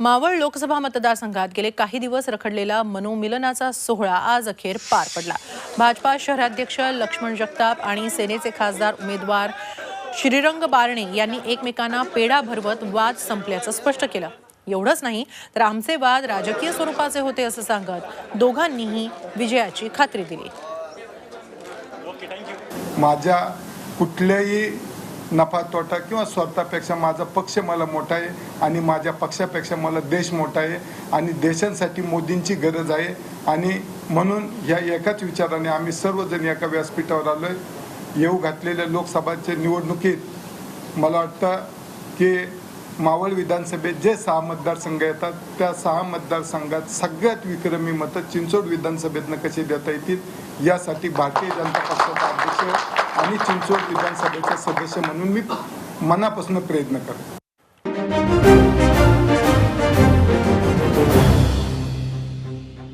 मावळ लोकसभा मतदारसंघात गेले काही दिवस रखडलेला मनोमिलनाचा सोहळा आज अखेर पार पडला. भाजपा शहराध्यक्ष लक्ष्मण जगताप आणि सेनेचे खासदार उमेदवार श्रीरंग बारणे यांनी एकमेकांना पेढा भरवत वाद संपल्याचं स्पष्ट केलं. एवढंच नाही तर आमचे वाद राजकीय स्वरूपाचे होते असं सांगत दोघांनीही विजयाची खात्री दिली. माझ्या कुठल्याही नफा तोटा किंवा स्वार्थापेक्षा माझा पक्ष मला मोठा आहे आणि माझ्या पक्षापेक्षा मला देश मोठा आहे आणि देशांसाठी मोदींची गरज आहे. आणि म्हणून ह्या एकाच विचाराने आम्ही सर्वजण एका व्यासपीठावर आलोय. येऊ घातलेल्या लोकसभाच्या निवडणुकीत मला वाटतं की मावळ विधानसभेत जे सहा मतदारसंघ येतात त्या सहा मतदारसंघात सगळ्यात विक्रमी मतं चिंचोड विधानसभेतनं कशी देता येतील यासाठी भारतीय जनता पक्षाचा अध्यक्ष आणि चिंचोड विधानसभेचा सदस्य म्हणून मी मनापासून प्रयत्न करतो.